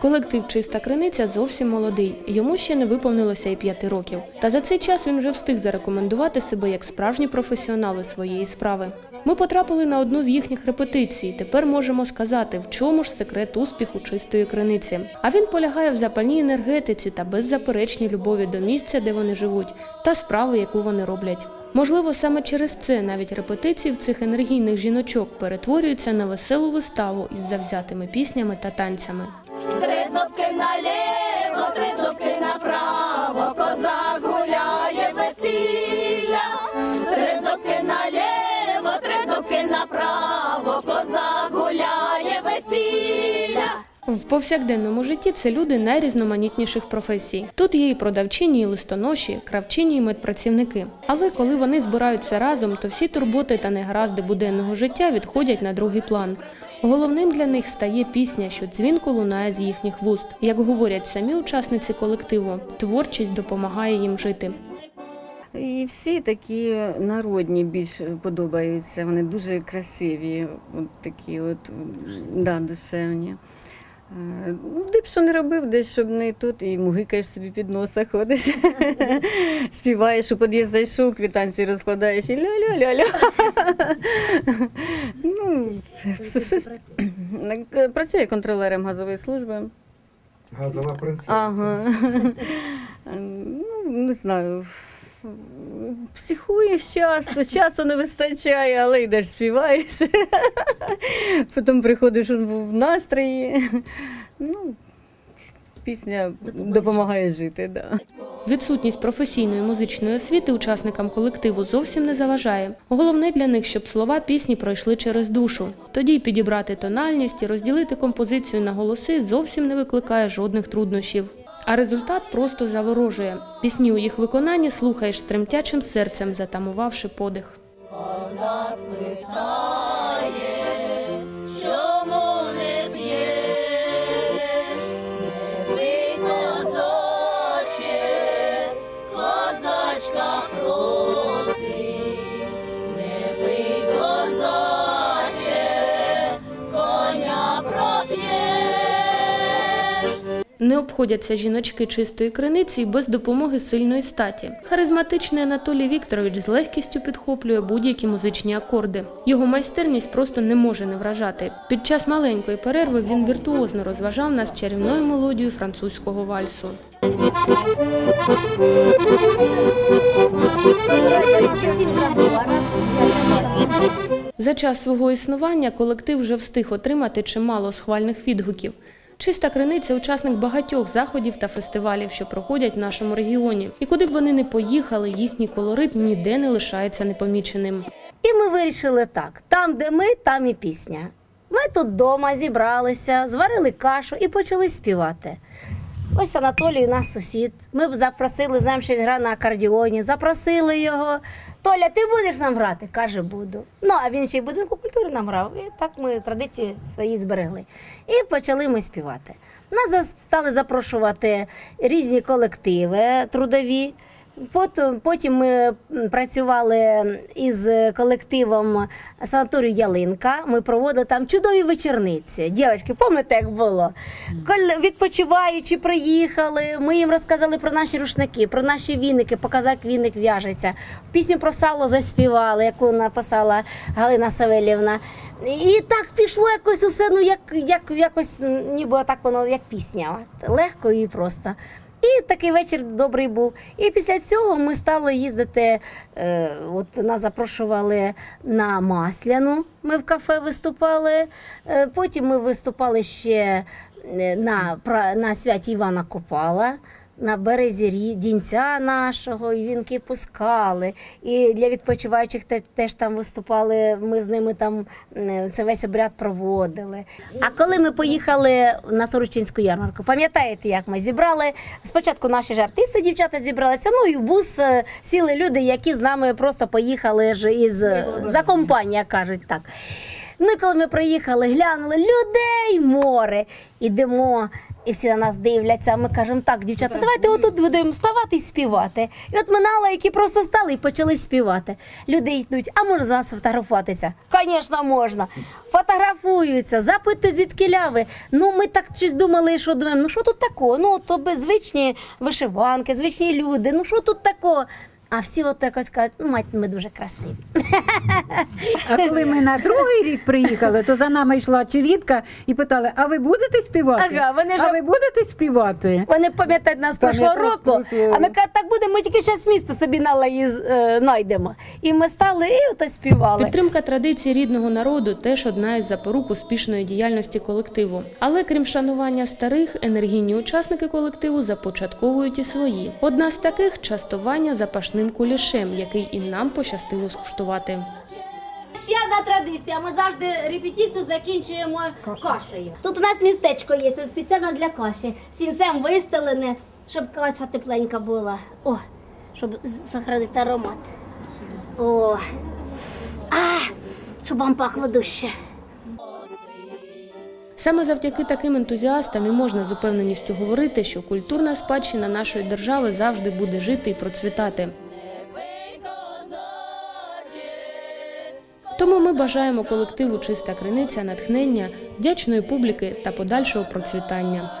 Колектив Чиста криниця зовсім молодий. Йому ще не виповнилося і п'яти років. Та за цей час він вже встиг зарекомендувати себе як справжні професіонали своєї справи. Ми потрапили на одну з їхніх репетицій. Тепер можемо сказати, в чому ж секрет успіху чистої криниці. А він полягає в запальній енергетиці та беззаперечній любові до місця, де вони живуть, та справи, яку вони роблять. Можливо, саме через це навіть репетиції в цих енергійних жіночок перетворюються на веселу виставу із завзятими піснями та танцями. Три кнопки наліво, три кнопки направо, козак гуляє весілля. Три кнопки наліво, три кнопки направо, В повсякденному житті це люди найрізноманітніших професій. Тут є і продавчині, і листоноші, кравчині, і медпрацівники. Але коли вони збираються разом, то всі турботи та негаразди буденного життя відходять на другий план. Головним для них стає пісня, що дзвінко лунає з їхніх вуст. Як говорять самі учасниці колективу, творчість допомагає їм жити. І всі такі народні більш подобаються. Вони дуже красиві, от такі от да, душевні. Е, Де б що не робив, десь щоб не тут, і мугикаєш собі під носа, ходиш, співаєш, у під'їзд зайшов, квитанції розкладаєш і ля-ля-ля-ля. ну, все, все, Працює контролером газової служби. Газова принцеса. Ага. Ну, не знаю. Психуєш часто, часу не вистачає, але йдеш співаєш. Потім приходиш в настрої. Ну, пісня допомагає жити. Да. Відсутність професійної музичної освіти учасникам колективу зовсім не заважає. Головне для них, щоб слова пісні пройшли через душу. Тоді й підібрати тональність і розділити композицію на голоси зовсім не викликає жодних труднощів. А результат просто заворожує. Пісні у їх виконанні слухаєш з тремтячим серцем, затамувавши подих. Не обходяться жіночки чистої криниці без допомоги сильної статі. Харизматичний Анатолій Вікторович з легкістю підхоплює будь-які музичні акорди. Його майстерність просто не може не вражати. Під час маленької перерви він віртуозно розважав нас чарівною мелодією французького вальсу. За час свого існування колектив вже встиг отримати чимало схвальних відгуків. Чиста криниця учасник багатьох заходів та фестивалів, що проходять в нашому регіоні. І куди б вони не поїхали, їхній колорит ніде не лишається непоміченим. І ми вирішили так: там, де ми, там і пісня. Ми тут вдома зібралися, зварили кашу і почали співати. Ось Анатолій у нас сусід. Ми б запросили, знаємо, що він грає на акордіоні, запросили його. Толя, ти будеш нам грати? Каже, буду. Ну, а він ще й будинку культури нам грав. І так ми традиції свої зберегли. І почали ми співати. Нас стали запрошувати різні колективи трудові. Потім, потім ми працювали із колективом санаторію Ялинка. Ми проводили там чудові вечорниці. Дівчатки, пам'ятаєте, як було? Коли відпочиваючи, приїхали. Ми їм розказали про наші рушники, про наші віники, показали, як віник в'яжеться. Пісню про сало заспівали, яку написала Галина Савельівна. І так пішло якось усе, ну як, як якось ніби так воно як пісня. Легко і просто. І такий вечір добрий був. І після цього ми стали їздити. Е, от нас запрошували на Масляну. Ми в кафе виступали. Е, потім ми виступали ще е, на, на святі Івана Копала. На березі дінця нашого, і вінки пускали. І для відпочиваючих теж там виступали. Ми з ними там е, це весь обряд проводили. А коли ми поїхали на Сорочинську ярмарку, пам'ятаєте, як ми зібрали? Спочатку наші ж артисти, дівчата зібралися. Ну і в бус е, сіли люди, які з нами просто поїхали ж із за компанія, кажуть так. Ну коли ми приїхали, глянули людей море, ідемо. І всі на нас дивляться. Ми кажемо, так, дівчата, давайте отут будемо ставати і співати. І от ми на лайки просто стали і почали співати. Люди йдуть, а може з вас фотографуватися? Звісно, можна. Фотографуються, запитують звідки ляви. Ну, ми так щось думали, що думаємо, ну що тут такого? Ну, то звичні вишиванки, звичні люди, ну що тут такого? А всі от якось кажуть, ну, мать, ми дуже красиві. А коли ми на другий рік приїхали, то за нами йшла чолітка і питали: а ви будете співати? Ага, вони ж- А ви будете співати? Вони пам'ятають нас прошлого Пам'ятають року, прошлого. а ми кажемо, так буде, ми тільки зараз місто собі на лаї е, знайдемо. І ми стали і ото співали. Підтримка традицій рідного народу теж одна із запорук успішної діяльності колективу. Але крім шанування старих, енергійні учасники колективу започатковують і свої. Одна з таких частування запашним кулішем, який і нам пощастило скуштувати. Ще одна традиція. Ми завжди репетицію закінчуємо кашею. Тут у нас містечко є спеціально для каші. Сінцем вистелене, щоб каша тепленька була. О, щоб зберігати аромат. О, а, щоб вам пахло дужче. Саме завдяки таким ентузіастам і можна з упевненістю говорити, що культурна спадщина нашої держави завжди буде жити і процвітати. Тому ми бажаємо колективу Чиста криниця натхнення, вдячної публіки та подальшого процвітання.